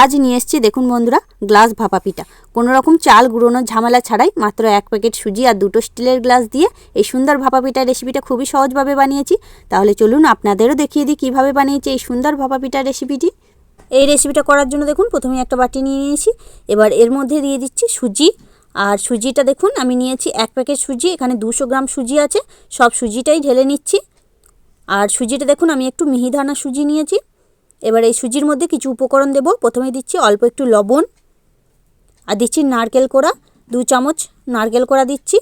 আজ নিয়ে এসছি, দেখুন বন্ধুরা, গ্লাস ভাপা পিঠা। কোনো রকম চাল গুঁড়োনোর ঝামেলা ছাড়াই মাত্র এক প্যাকেট সুজি আর দুটো স্টিলের গ্লাস দিয়ে এই সুন্দর ভাপা পিঠা রেসিপিটা খুবই সহজভাবে বানিয়েছি। তাহলে চলুন আপনাদেরও দেখিয়ে দিই কীভাবে বানিয়েছি এই সুন্দর ভাপা পিঠা রেসিপিটি। এই রেসিপিটা করার জন্য দেখুন প্রথমে একটা বাটি নিয়ে নিয়েছি। এবার এর মধ্যে দিয়ে দিচ্ছি সুজি। আর সুজিটা দেখুন, আমি নিয়েছি এক প্যাকেট সুজি, এখানে দুশো গ্রাম সুজি আছে। সব সুজিটাই ঢেলে নিচ্ছি। আর সুজিটা দেখুন, আমি একটু মিহিদানা সুজি নিয়েছি। এবার এই সুজির মধ্যে কিছু উপকরণ দেব। প্রথমে দিচ্ছি অল্প একটু লবণ, আর দিচ্ছি নারকেল কোড়া, দু চামচ নারকেল কোড়া দিচ্ছি,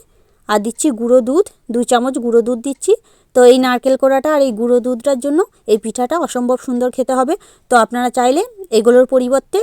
আর দিচ্ছি গুঁড়ো দুধ, দু চামচ গুঁড়ো দুধ দিচ্ছি। তো এই নারকেল কোড়াটা আর এই গুঁড়ো দুধটার জন্য এই পিঠাটা অসম্ভব সুন্দর খেতে হবে। তো আপনারা চাইলে এগুলোর পরিবর্তে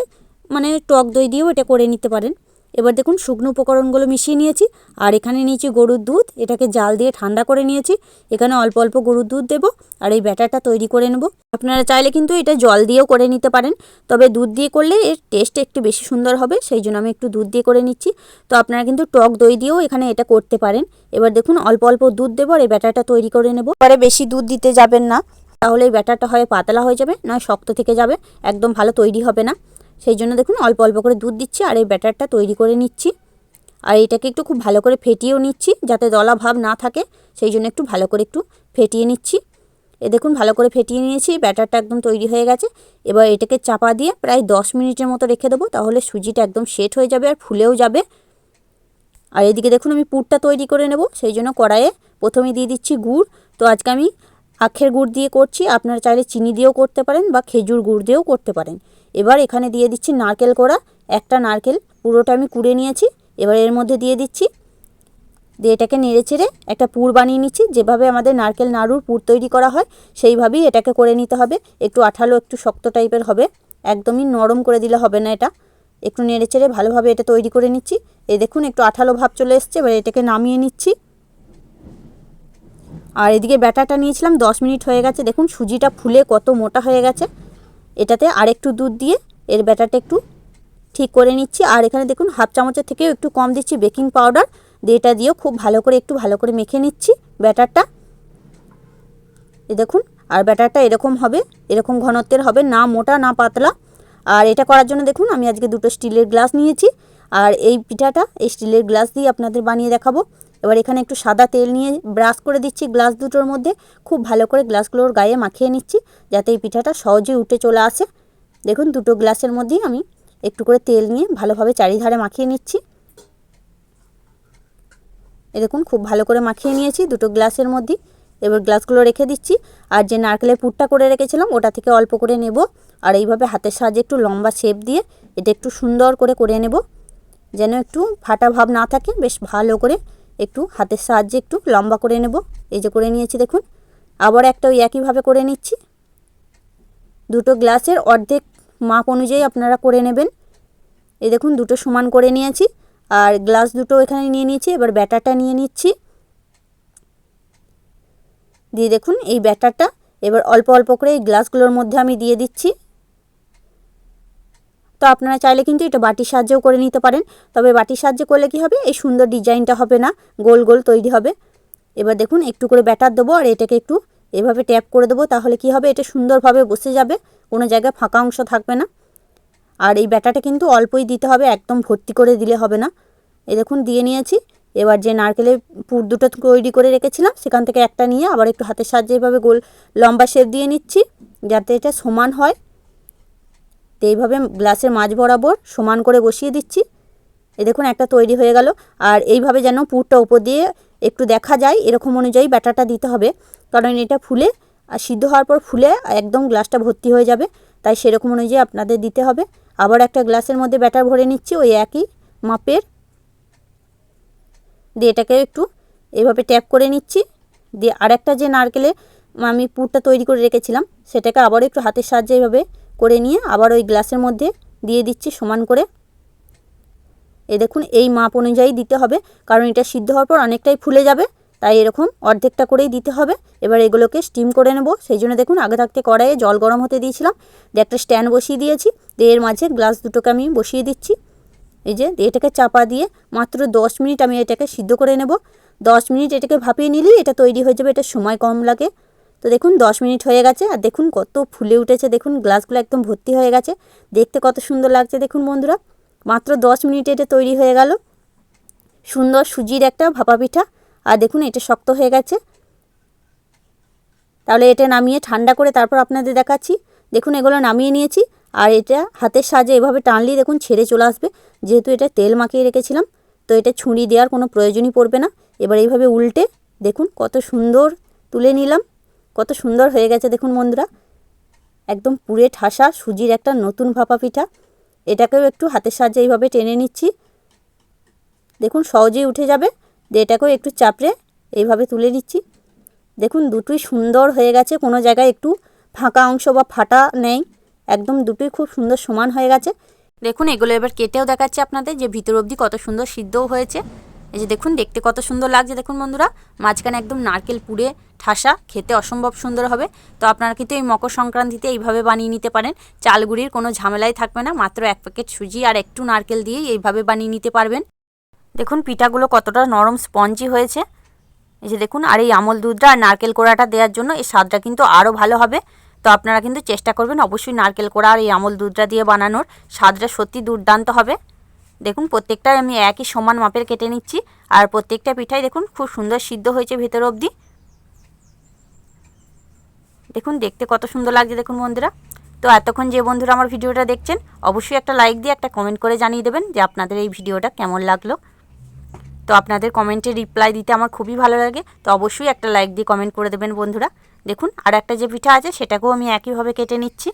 মানে টক দই দিয়েও এটা করে নিতে পারেন। এবার দেখুন শুকনো উপকরণগুলো মিশিয়ে নিয়েছি, আর এখানে নিয়েছি গরুর দুধ, এটাকে জাল দিয়ে ঠান্ডা করে নিয়েছি। এখানে অল্প অল্প গরুর দুধ দেবো, আর এই ব্যাটারটা তৈরি করে নেব। আপনারা চাইলে কিন্তু এটা জল দিয়েও করে নিতে পারেন, তবে দুধ দিয়ে করলে এর টেস্ট একটু বেশি সুন্দর হবে, সেই জন্য আমি একটু দুধ দিয়ে করে নিচ্ছি। তো আপনারা কিন্তু টক দই দিয়েও এখানে এটা করতে পারেন। এবার দেখুন অল্প অল্প দুধ দেবো, আর এই ব্যাটারটা তৈরি করে নেব। পরে বেশি দুধ দিতে যাবেন না, তাহলে এই ব্যাটারটা হয় পাতলা হয়ে যাবে, নয় শক্ত থেকে যাবে, একদম ভালো তৈরি হবে না। সেই জন্য দেখুন অল্প অল্প করে দুধ দিচ্ছি আর এই ব্যাটারটা তৈরি করে নিচ্ছি। আর এটাকে একটু খুব ভালো করে ফেটিয়েও নিচ্ছি যাতে দলা ভাব না থাকে। সেই জন্য একটু ভালো করে একটু ফেটিয়ে নিচ্ছি। এ দেখুন ভালো করে ফেটিয়ে নিয়েছি, ব্যাটারটা একদম তৈরি হয়ে গেছে। এবার এটাকে চাপা দিয়ে প্রায় দশ মিনিটের মতো রেখে দেবো, তাহলে সুজিটা একদম সেট হয়ে যাবে আর ফুলেও যাবে। আর এদিকে দেখুন আমি পুরটা তৈরি করে নেব, সেই জন্য কড়াইয়ে প্রথমে দিয়ে দিচ্ছি গুড়। তো আজকে আমি আখের গুড় দিয়ে করছি, আপনারা চাইলে চিনি দিয়েও করতে পারেন বা খেজুর গুড় দিয়েও করতে পারেন। এবার এখানে দিয়ে দিচ্ছি নারকেল কোড়া, একটা নারকেল, পুরোটা আমি কুড়ে নিয়েছি, এবার এর মধ্যে দিয়ে দিচ্ছি, দিয়ে এটাকে নেড়ে চেড়ে একটা পুর বানিয়ে নিচ্ছি, যেভাবে আমাদের নারকেল নাড়ুর পুর তৈরি করা হয়, সেইভাবেই এটাকে করে নিতে হবে, একটু আঠালো, একটু শক্ত টাইপের হবে, একদমই নরম করে দিলে হবে না এটা, একটু নেড়ে চেড়ে ভালোভাবে এটা তৈরি করে নিচ্ছি এই দেখুন একটু আঠালো ভাব চলে এসছে, এবার এটাকে নামিয়ে নিচ্ছি, আর এদিকে ব্যাটারটা নিয়েছিলাম, দশ মিনিট হয়ে গেছে, দেখুন সুজিটা ফুলে কত মোটা হয়ে গেছে এটাতে আর একটু দুধ দিয়ে এর ব্যাটারটা একটু ঠিক করে নিচ্ছি। আর এখানে দেখুন, হাফ চামচের থেকেও একটু কম দিচ্ছি বেকিং পাউডার। দিয়ে এটা দিয়েও খুব ভালো করে, একটু ভালো করে মেখে নিচ্ছি ব্যাটারটা। এ দেখুন, আর ব্যাটারটা এরকম হবে, এরকম ঘনত্বের হবে, না মোটা, না পাতলা। আর এটা করার জন্য দেখুন, আমি আজকে দুটো স্টিলের গ্লাস নিয়েছি। আর এই পিঠাটা, এই স্টিলের গ্লাস দিয়ে আপনাদের বানিয়ে দেখাবো। এবার এখানে একটু সাদা তেল নিয়ে ব্রাশ করে দিচ্ছি গ্লাস দুটোর মধ্যে। খুব ভালো করে গ্লাসগুলোর গায়ে মাখিয়ে নিচ্ছি যাতে এই পিঠাটা সহজেই উঠে চলে আসে। দেখুন, দুটো গ্লাসের মধ্যেই আমি একটু করে তেল নিয়ে ভালোভাবে চারিধারে মাখিয়ে নিচ্ছি। এ দেখুন, খুব ভালো করে মাখিয়ে নিয়েছি দুটো গ্লাসের মধ্যে এবার গ্লাসগুলো রেখে দিচ্ছি। আর যে নারকেলের পুরটা করে রেখেছিলাম, ওটা থেকে অল্প করে নেব। আর এইভাবে হাতের সাহায্যে একটু লম্বা শেপ দিয়ে এটা একটু সুন্দর করে করে নেব। যেন একটু ফাটা ভাব না থাকে, বেশ ভালো করে একটু হাতের সাহায্যে একটু লম্বা করে নেব। এই যে করে নিয়েছি দেখুন। আবার একটা ওই একইভাবে করে নিচ্ছি। দুটো গ্লাসের অর্ধেক মাপ অনুযায়ী আপনারা করে নেবেন। এই দেখুন, দুটো সমান করে নিয়েছি। আর গ্লাস দুটো এখানে নিয়ে নিয়েছি, এবার ব্যাটারটা নিয়ে নিচ্ছি। দিয়ে দেখুন, এই ব্যাটারটা এবার অল্প অল্প করে এই গ্লাসগুলোর মধ্যে আমি দিয়ে দিচ্ছি। তো আপনারা চাইলে কিন্তু এটা বাটির সাহায্যেও করে নিতে পারেন। তবে বাটির সাহায্যে করলে কি হবে? এই সুন্দর ডিজাইনটা হবে না। গোল গোল তৈরি হবে। এবার দেখুন, একটু করে ব্যাটার দেবো আর এটাকে একটু এভাবে ট্যাপ করে দেবো, তাহলে কি হবে? এটা সুন্দরভাবে বসে যাবে। কোনো জায়গায় ফাঁকা অংশ থাকবে না। আর এই ব্যাটাটা কিন্তু অল্পই দিতে হবে, একদম ভর্তি করে দিলে হবে না। এ দেখুন, দিয়ে নিয়েছি। এবার যে নারকেলের পুর দুটো তৈরি করে রেখেছিলাম, সেখান থেকে একটা নিয়ে আবার একটু হাতের সাহায্যে এভাবে গোল লম্বা শেপ দিয়ে নিচ্ছি, যাতে এটা সমান হয়। তো এইভাবে গ্লাসের মাঝ বরাবর সমান করে বসিয়ে দিচ্ছি। এ দেখুন, একটা তৈরি হয়ে গেল। আর এইভাবে যেন পুরটা উপর দিয়ে একটু দেখা যায়, এরকম অনুযায়ী ব্যাটারটা দিতে হবে। কারণ এটা ফুলে, আর সিদ্ধ হওয়ার পর ফুলে একদম গ্লাসটা ভর্তি হয়ে যাবে। তাই সেরকম অনুযায়ী আপনাদের দিতে হবে। আবার একটা গ্লাসের মধ্যে ব্যাটার ভরে নিচ্ছি, ওই একই মাপের। দিয়ে এটাকে একটু এভাবে ট্যাপ করে নিচ্ছি। দিয়ে আরেকটা যে নারকেলে আমি পুরটা তৈরি করে রেখেছিলাম, সেটাকে আবারও একটু হাতের সাহায্যে এইভাবে করে নিয়ে আবার ওই গ্লাসের মধ্যে দিয়ে দিচ্ছি সমান করে। এ দেখুন, এই মাপ অনুযায়ী দিতে হবে, কারণ এটা সিদ্ধ হওয়ার পর অনেকটাই ফুলে যাবে, তাই এরকম অর্ধেকটা করেই দিতে হবে। এবার এগুলোকে স্টিম করে নেব, সেই জন্য দেখুন আগে থাকতে কড়াইয়ে জল গরম হতে দিয়েছিলাম, দিয়ে একটা স্ট্যান্ড বসিয়ে দিয়েছি, দিয়ে এর মাঝে গ্লাস দুটোকে আমি বসিয়ে দিচ্ছি। এই যে এটাকে চাপা দিয়ে মাত্র দশ মিনিট আমি এটাকে সিদ্ধ করে নেব। দশ মিনিট এটাকে ভাপিয়ে নিলেই এটা তৈরি হয়ে যাবে, এটা সময় কম লাগে। তো দেখুন, দশ মিনিট হয়ে গেছে আর দেখুন কত ফুলে উঠেছে। দেখুন, গ্লাসগুলো একদম ভর্তি হয়ে গেছে। দেখতে কত সুন্দর লাগছে, দেখুন বন্ধুরা। মাত্র দশ মিনিটে এটা তৈরি হয়ে গেল। সুন্দর সুজির একটা ভাপা পিঠা। আর দেখুন, এটা শক্ত হয়ে গেছে। তাহলে এটা নামিয়ে ঠান্ডা করে তারপর আপনাদের দেখাচ্ছি। দেখুন, এগুলো নামিয়ে নিয়েছি। আর এটা হাতের সাহায্যে এভাবে টানলেই দেখুন ছেড়ে চলে আসবে। যেহেতু এটা তেল মাখিয়ে রেখেছিলাম, তো এটা ছুরি দেওয়ার কোনো প্রয়োজনই পড়বে না। এবার এইভাবে উল্টে দেখুন কত সুন্দর তুলে নিলাম। কত সুন্দর হয়ে গেছে দেখুন বন্ধুরা। একদম পুরে ঠাসা সুজির একটা নতুন ভাপা পিঠা। এটাকেও একটু হাতের সাহায্যে এইভাবে টেনে নিচ্ছি। দেখুন সহজেই উঠে যাবে। দিয়ে এটাকেও একটু চাপড়ে এইভাবে তুলে নিচ্ছি। দেখুন দুটোই সুন্দর হয়ে গেছে, কোনো জায়গায় একটু ফাঁকা অংশ বা ফাটা নেই। একদম দুটোই খুব সুন্দর সমান হয়ে গেছে। দেখুন এগুলো এবার কেটেও দেখাচ্ছে আপনাদের যে ভিতর অবধি কত সুন্দর সিদ্ধও হয়েছে। এই যে দেখুন, দেখতে কত সুন্দর লাগছে দেখুন বন্ধুরা। মাঝখানে একদম নারকেল পুড়ে ঠাসা, খেতে অসম্ভব সুন্দর হবে। তো আপনারা কিন্তু এই মকর সংক্রান্তিতে এইভাবে বানিয়ে নিতে পারেন। চালগুড়ির কোনো ঝামেলাই থাকবে না, মাত্র এক প্যাকেট সুজি আর একটু নারকেল দিয়েই এইভাবে বানিয়ে নিতে পারবেন। দেখুন, পিঠাগুলো কতটা নরম স্পঞ্জি হয়েছে। এই যে দেখুন, আর এই আমল দুধটা আর নারকেল কোড়াটা দেওয়ার জন্য এই স্বাদটা কিন্তু আরও ভালো হবে। তো আপনারা কিন্তু চেষ্টা করবেন অবশ্যই নারকেল কোড়া আর এই আমল দুধটা দিয়ে বানানোর। স্বাদটা সত্যি দুর্দান্ত হবে। দেখুন, প্রত্যেকটাই আমি একই সমান মাপের কেটে নিচ্ছি। আর প্রত্যেকটা পিঠাই দেখুন, খুব সুন্দর সিদ্ধ হয়েছে ভেতর অবধি। দেখুন, দেখতে কত সুন্দর লাগছে দেখুন বন্ধুরা। তো এতক্ষণ যে বন্ধুরা আমার ভিডিওটা দেখছেন, অবশ্যই একটা লাইক দিয়ে একটা কমেন্ট করে জানিয়ে দেবেন যে আপনাদের এই ভিডিওটা কেমন লাগল। তো আপনাদের কমেন্টে রিপ্লাই দিতে আমার খুবই ভালো লাগে। তো অবশ্যই একটা লাইক দিয়ে কমেন্ট করে দেবেন বন্ধুরা। দেখুন আর একটা যে পিঠা আছে, সেটাকেও আমি একইভাবে কেটে নিচ্ছি।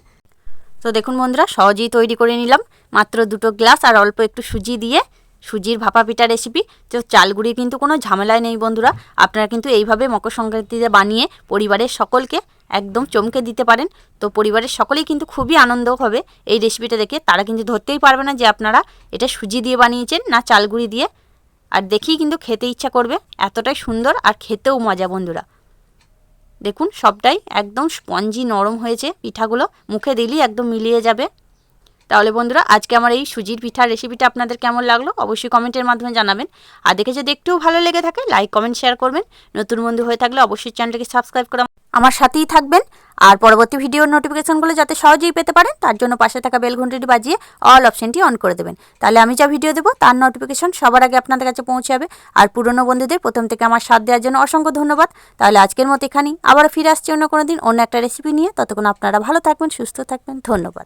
তো দেখুন বন্ধুরা, সহজেই তৈরি করে নিলাম। মাত্র দুটো গ্লাস আর অল্প একটু সুজি দিয়ে সুজির ভাপা পিঠা রেসিপি তো চালগুড়ি কিন্তু কোনো ঝামেলায় নেই বন্ধুরা। আপনারা কিন্তু এইভাবে মকর সংক্রান্তিতে বানিয়ে পরিবারের সকলকে একদম চমকে দিতে পারেন। তো পরিবারের সকলেই কিন্তু খুবই আনন্দ হবে এই রেসিপিটা দেখে। তারা কিন্তু ধরতেই পারবে না যে আপনারা এটা সুজি দিয়ে বানিয়েছেন না চালগুড়ি দিয়ে। আর দেখেই কিন্তু খেতে ইচ্ছা করবে। এতটাই সুন্দর আর খেতেও মজা বন্ধুরা। দেখুন, সবটাই একদম স্পঞ্জি নরম হয়েছে, পিঠাগুলো মুখে দিলেই একদম মিলিয়ে যাবে। তাহলে বন্ধুরা, আজকে আমার এই সুজির পিঠার রেসিপিটা আপনাদের কেমন লাগল? অবশ্যই কমেন্টের মাধ্যমে জানাবেন। আর দেখে যদি একটু ভালো লেগে থাকে লাইক কমেন্ট শেয়ার করবেন। নতুন বন্ধু হয়ে থাকলে অবশ্যই চ্যানেলটিকে সাবস্ক্রাইব করে আমার সাথেই থাকবেন। আর পরবর্তী ভিডিওর নোটিফিকেশনগুলো যাতে সহজেই পেতে পারেন, তার জন্য পাশে থাকা বেল ঘন্টিটি বাজিয়ে অল অপশনটি অন করে দেবেন। তাহলে আমি যা ভিডিও দেবো, তার নোটিফিকেশন সবার আগে আপনাদের কাছে পৌঁছে যাবে আর পুরনো বন্ধুদের প্রথম থেকে আমার সাথ দেওয়ার জন্য অসংখ্য ধন্যবাদ। তাহলে আজকের মতো এখানেই। আবার ফিরে আসছি অন্য কোনো দিন অন্য একটা রেসিপি নিয়ে। ততক্ষণ আপনারা ভালো থাকবেন, সুস্থ থাকবেন। ধন্যবাদ।